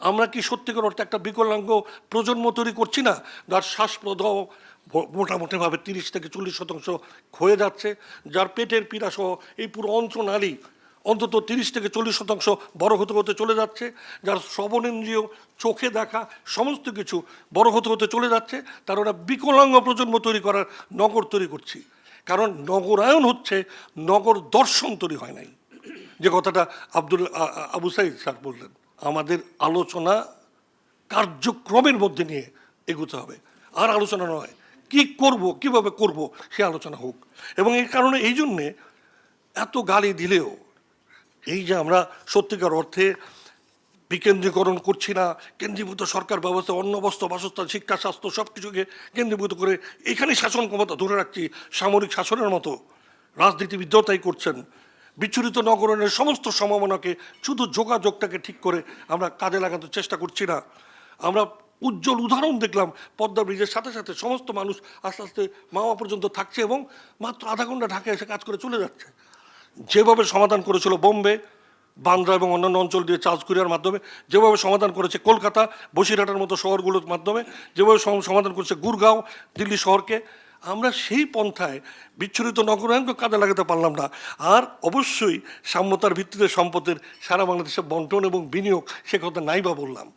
আমরা কি সত্যিকার অর্থে একটা বিকলাঙ্গ প্রজন্ম তৈরি করছি না? যার শ্বাসপ্রদাহ ভ- মোটামুটিভাবে তিরিশ থেকে চল্লিশ শতাংশ ক্ষয়ে যাচ্ছে, যার পেটের পীড়া সহ এই পুরো অন্ত্রনালী অন্তত তিরিশ থেকে চল্লিশ শতাংশ বড় হতে হতে চলে যাচ্ছে, যার শ্রবণেন্দ্রিয় চোখে দেখা সমস্ত কিছু বড় হতে হতে চলে যাচ্ছে, তার ওরা বিকলাঙ্গ প্রজন্ম তৈরি করার নগর তৈরি করছি। কারণ নগরায়ন হচ্ছে নগর দর্শন তৈরি হয় নাই। যে কথাটা আব্দুল আবু সাইদ স্যার বললেন। আমাদের আলোচনা কার্যক্রমের মধ্যে নিয়ে এগোতে হবে। আর আলোচনা নয়, কি করব, কীভাবে করব সে আলোচনা হোক। এবং এই কারণে এই জন্যে এত গালি দিলেও এই যে আমরা সত্যিকার অর্থে বিকেন্দ্রীকরণ করছি না, কেন্দ্রীভূত সরকার ব্যবস্থা অন্ন বস্ত্র, বাসস্থান, শিক্ষা, স্বাস্থ্য সব কিছুকে কেন্দ্রীভূত করে এখানে শাসন ক্ষমতা ধরে রাখছি, সামরিক শাসনের মতো রাজনীতিবিদরাও তাই করছেন। বিচ্ছুরিত নগরণের সমস্ত সম্ভাবনাকে শুধু যোগাযোগটাকে ঠিক করে আমরা কাজে লাগানোর চেষ্টা করছি না। আমরা উজ্জ্বল উদাহরণ দেখলাম, পদ্মা ব্রিজের সাথে সাথে সমস্ত মানুষ আস্তে আস্তে মাওয়া পর্যন্ত থাকছে এবং মাত্র আধা ঘণ্টা ঢাকায় এসে কাজ করে চলে যাচ্ছে। যেভাবে সমাধান করেছিল বোম্বে, বান্দ্রা এবং অন্যান্য অঞ্চল দিয়ে চার্জ কুরিয়ার মাধ্যমে, যেভাবে সমাধান করেছে কলকাতা, বসিরহাটের মতো শহরগুলোর মাধ্যমে, যেভাবে সমাধান করেছে গুরগাঁও, দিল্লি শহরকে আমরা সেই পন্থায় বিচ্ছুরিত নগরায়নকে কাজে লাগাতে পারলাম না। আর অবশ্যই সাম্যতার ভিত্তিতে সম্পদের সারা বাংলাদেশে বন্টন এবং বিনিয়োগ সে কথা নাই বা বললাম।